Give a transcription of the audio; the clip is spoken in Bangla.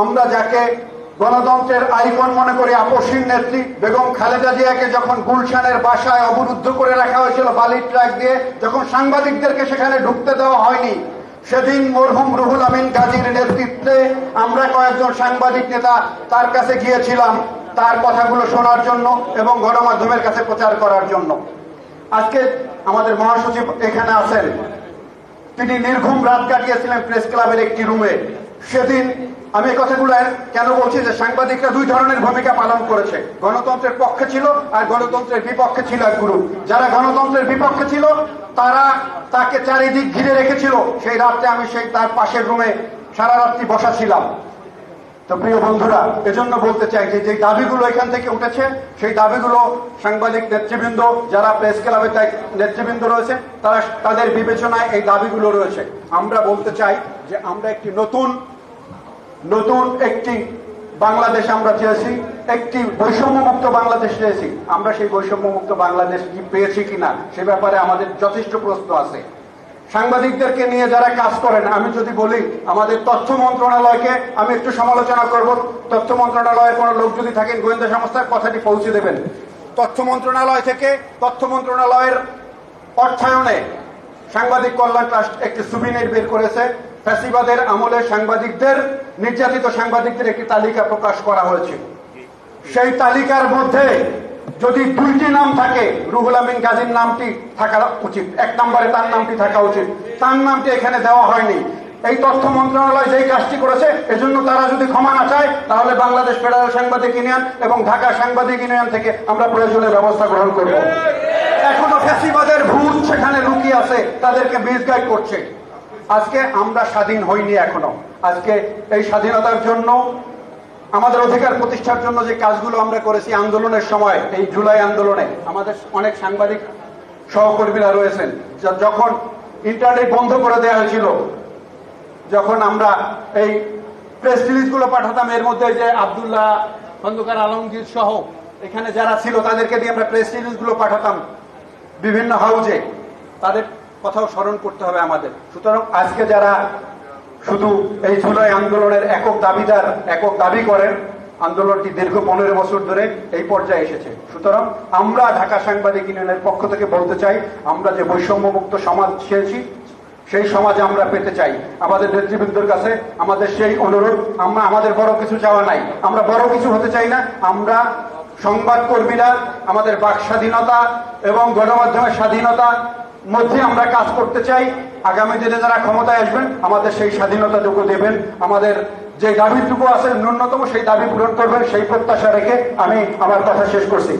আমরা যাকে গণতন্ত্রের আইকন মনে করি আপসীর নেত্রী, বেগম খালেদা জিয়াকে যখন গুলশানের বাসায় অবরুদ্ধ করে রাখা হয়েছিল বালির ট্রাক দিয়ে, যখন সাংবাদিকদেরকে সেখানে ঢুকতে দেওয়া হয়নি, সেদিন মরহুম রুহুল আমিন গাজীর নেতৃত্বে আমরা কয়েকজন সাংবাদিক নেতা তার কাছে গিয়েছিলাম তার কথাগুলো শোনার জন্য এবং গণমাধ্যমের কাছে প্রচার করার জন্য। আজকে আমাদের মহাসচিব এখানে আছেন। তিনি নির্ঘুম রাত কাটিয়েছিলেন প্রেস ক্লাবের একটি রুমে। সেদিন আমি এই কথাগুলো কেন বলছি যে সাংবাদিকরা দুই ধরনের ভূমিকা পালন করেছে। গণতন্ত্রের পক্ষে ছিল আর গণতন্ত্রের বিপক্ষে ছিল এক গ্রুপ যারা গণতন্ত্রের বিপক্ষে ছিল, তারা তাকে চারিদিক ঘিরে রেখেছিল। সেই রাত্রে আমি সেই তার পাশের রুমে সারা রাত্রি বসা ছিলাম। তো প্রিয় বন্ধুরা, এজন্য বলতে চাই যে যে দাবিগুলো এখান থেকে উঠেছে, সেই দাবিগুলো সাংবাদিক নেতৃবৃন্দ, যারা প্রেস দায়িত্ব- নেতৃবৃন্দ রয়েছে, তারা তাদের বিবেচনায় এই দাবিগুলো রয়েছে। আমরা বলতে চাই যে, আমরা একটি নতুন নতুন একটি বাংলাদেশ আমরা চেয়েছি, একটি বৈষম্যমুক্ত বাংলাদেশ চেয়েছি। আমরা সেই বৈষম্যমুক্ত বাংলাদেশ কি পেয়েছি কিনা, সে ব্যাপারে আমাদের যথেষ্ট প্রশ্ন আছে। সাংবাদিকদেরকে নিয়ে যারা কাজ করেন, আমি যদি বলি, আমাদের তথ্য মন্ত্রণালয়কে আমি একটু সমালোচনা করব। তথ্য মন্ত্রণালয়ের কোনো লোক যদি থাকেন, গোয়েন্দা সংস্থার কথাটি পৌঁছে দেবেন। তথ্য মন্ত্রণালয় থেকে তথ্য মন্ত্রণালয়ের অর্থায়নে সাংবাদিক কল্যাণ ট্রাস্ট একটি সুবিনের বের করেছে। ফ্যাসিবাদের আমলে সাংবাদিকদের, নির্যাতিত সাংবাদিকদের একটি তালিকা প্রকাশ করা হয়েছে। সেই তালিকার মধ্যে যদি দুইটি নাম থাকে, রুহুল আমিন গাজীর নামটি থাকা উচিত। এক নম্বরে তার নামটি থাকা উচিত। তার নামটি এখানে দেওয়া হয়নি। এই তথ্য মন্ত্রণালয় যেই কাজটি করেছে, এজন্য তারা যদি ক্ষমা না চায়, তাহলে বাংলাদেশ ফেডারেল সাংবাদিক ইউনিয়ন এবং ঢাকা সাংবাদিক ইউনিয়ন থেকে আমরা প্রয়োজনীয় ব্যবস্থা গ্রহণ করব। এখনও ফ্যাসিবাদের ভূত সেখানে লুকিয়ে আছে, তাদেরকে মিসগাইড করছে। আজকে আমরা স্বাধীন হইনি এখনও। আজকে এই স্বাধীনতার জন্য, আমাদের অধিকার প্রতিষ্ঠার জন্য যে কাজগুলো আমরা করেছি আন্দোলনের সময়, এই জুলাই আন্দোলনে, আমাদের অনেক সাংবাদিক সহকর্মীরা রয়েছেন যখন ইন্টারনেট বন্ধ করে দেওয়া হয়েছিল, যখন আমরা এই প্রেস রিলিজগুলো পাঠাতাম, এর মধ্যে যে আবদুল্লাহ খন্দকার আলমগীর সহ, এখানে যারা ছিল, তাদেরকে দিয়ে আমরা প্রেস রিলিজগুলো পাঠাতাম বিভিন্ন হাউজে। তাদের কথাও স্মরণ করতে হবে আমাদের। সুতরাং আজকে যারা শুধু এই জুলাই আন্দোলনের একক দাবিদার, একক দাবি করেন, আন্দোলনটি দীর্ঘ পনেরো বছর ধরে এই পর্যায়ে এসেছে। সুতরাং আমরা ঢাকা সাংবাদিক ইউনিয়নের পক্ষ থেকে বলতে চাই, আমরা যে বৈষম্যমুক্ত সমাজ চেয়েছি, সেই সমাজে আমরা পেতে চাই। আমাদের নেতৃবৃন্দর কাছে আমাদের সেই অনুরোধ, আমরা আমাদের বড় কিছু চাওয়া নাই। আমরা বড় কিছু হতে চাই না, আমরা সংবাদ কর্মীরা আমাদের বাক স্বাধীনতা এবং গণমাধ্যমের স্বাধীনতা মধ্যে আমরা কাজ করতে চাই। আগামী দিনে যারা ক্ষমতায় আসবেন, আমাদের সেই স্বাধীনতাটুকু দেবেন। আমাদের যে দাবিটুকু আছে, ন্যূনতম সেই দাবি পূরণ করবেন, সেই প্রত্যাশা রেখে আমি আমার কথা শেষ করছি।